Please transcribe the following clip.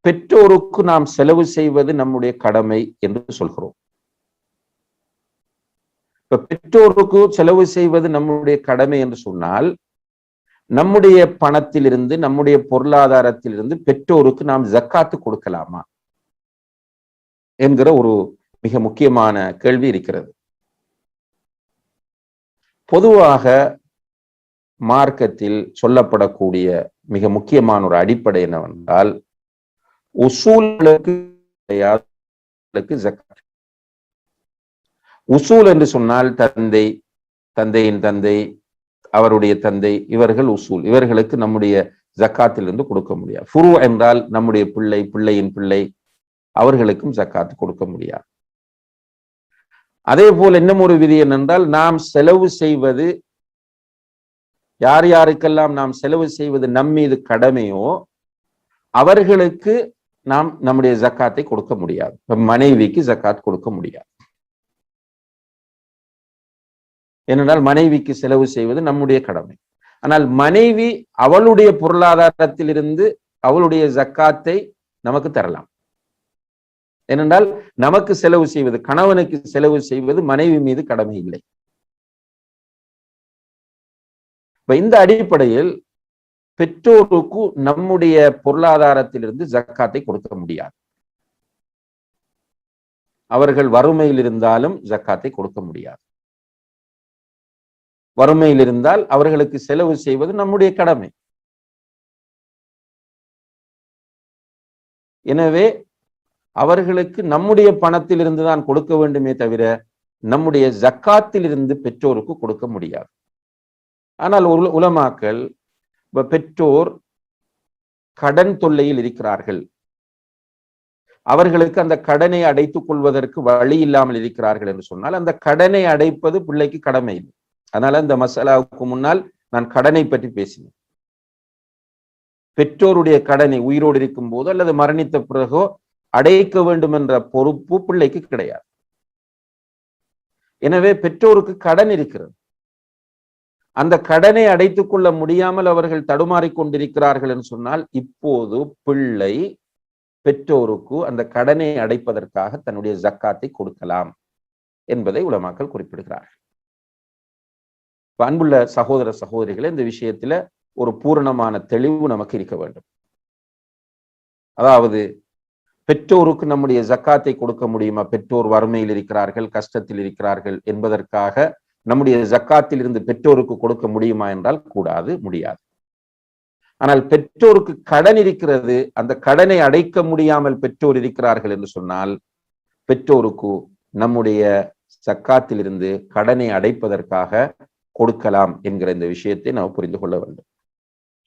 பெற்றோருக்கு நாம் செலவு செய்வது நம்முடைய கடமை என்று சொல்கிறோம். இப்ப பெற்றோருக்கு செலவு செய்வது நம்முடைய கடமை என்று சொன்னால் நம்முடைய பணத்திலிருந்து நம்முடைய பொருளாதாரத்திலிருந்து பெற்றோருக்கு நாம் ஜக்காத்து கொடுக்கலாமா? என்கிற ஒரு மிக முக்கியமான கேள்வி இருக்கிறது. பொதுவாக மார்க்கத்தில் சொல்லப்படக்கூடிய மிக முக்கியமான ஒரு அடிப்படை என்னவென்றால் உசூலுக்கு ஜக்காத். உசூல் என்று சொன்னால் தந்தை தந்தையின் தந்தை அவருடைய தந்தை இவர்கள் உசூல். இவர்களுக்கு நம்முடைய ஜக்காத்திலிருந்து கொடுக்க முடியாது. ஃபுரு என்றால் நம்முடைய பிள்ளை பிள்ளையின் பிள்ளை அவர்களுக்கும் ஜக்காத்து கொடுக்க முடியாது. அதே போல் இன்னும் ஒரு விதி என்னென்றால் நாம் செலவு செய்வது யார் யாருக்கெல்லாம் நாம் செலவு செய்வது நம் மீது கடமையோ அவர்களுக்கு நாம் நம்முடைய ஜக்காத்தை கொடுக்க முடியாது. மனைவிக்கு ஜக்காத் கொடுக்க முடியாது. ஏனென்றால் மனைவிக்கு செலவு செய்வது நம்முடைய கடமை. ஆனால் மனைவி அவளுடைய பொருளாதாரத்திலிருந்து அவளுடைய ஜக்காத்தை நமக்கு தரலாம். ஏனென்றால் நமக்கு செலவு செய்வது கணவனுக்கு செலவு செய்வது மனைவி மீது கடமை இல்லை. இப்ப இந்த அடிப்படையில் பெற்றோருக்கு நம்முடைய பொருளாதாரத்திலிருந்து ஜக்காத்தை கொடுக்க முடியாது. அவர்கள் வறுமையில் இருந்தாலும் ஜக்காத்தை கொடுக்க முடியாது. வறுமையில் இருந்தால் அவர்களுக்கு செலவு செய்வது நம்முடைய கடமை. எனவே அவர்களுக்கு நம்முடைய பணத்திலிருந்து தான் கொடுக்க வேண்டுமே தவிர நம்முடைய ஜக்காத்தில் இருந்து பெற்றோருக்கு கொடுக்க முடியாது. ஆனால் உலமாக்கள் பெற்றோர் கடன் தொல்லையில் இருக்கிறார்கள். அவர்களுக்கு அந்த கடனை அடைத்துக் கொள்வதற்கு வழி இல்லாமல் இருக்கிறார்கள் என்று சொன்னால் அந்த கடனை அடைப்பது பிள்ளைக்கு கடமை இல்லை. அதனால இந்த மசாலாவுக்கு முன்னால் நான் கடனை பற்றி பேசினேன். பெற்றோருடைய கடனை உயிரோடு இருக்கும் போதோ அல்லது மரணித்த பிறகோ அடைக்க வேண்டும் என்ற பொறுப்பு பிள்ளைக்கு கிடையாது. எனவே பெற்றோருக்கு கடன் இருக்கிறது. அந்த கடனை அடைத்துக் கொள்ள முடியாமல் அவர்கள் தடுமாறி கொண்டிருக்கிறார்கள் என்று சொன்னால் இப்போது பிள்ளை பெற்றோருக்கு அந்த கடனை அடைப்பதற்காக தன்னுடைய ஜக்காத்தை கொடுக்கலாம் என்பதை உலமாக்கள் குறிப்பிடுகிறார்கள். அன்புள்ள சகோதர சகோதரிகளை இந்த விஷயத்துல ஒரு பூரணமான தெளிவு நமக்கு இருக்க வேண்டும். அதாவது பெற்றோருக்கு நம்முடைய ஜக்காத்தை கொடுக்க முடியுமா? பெற்றோர் வறுமையில் இருக்கிறார்கள் கஷ்டத்தில் இருக்கிறார்கள் என்பதற்காக நம்முடைய ஜக்காத்தில் இருந்து பெற்றோருக்கு கொடுக்க முடியுமா என்றால் கூடாது முடியாது. ஆனால் பெற்றோருக்கு கடன் இருக்கிறது அந்த கடனை அடைக்க முடியாமல் பெற்றோர் இருக்கிறார்கள் என்று சொன்னால் பெற்றோருக்கு நம்முடைய சக்காத்திலிருந்து கடனை அடைப்பதற்காக கொடுக்கலாம் என்கிற இந்த விஷயத்தை நாம் புரிந்து கொள்ள வேண்டும்.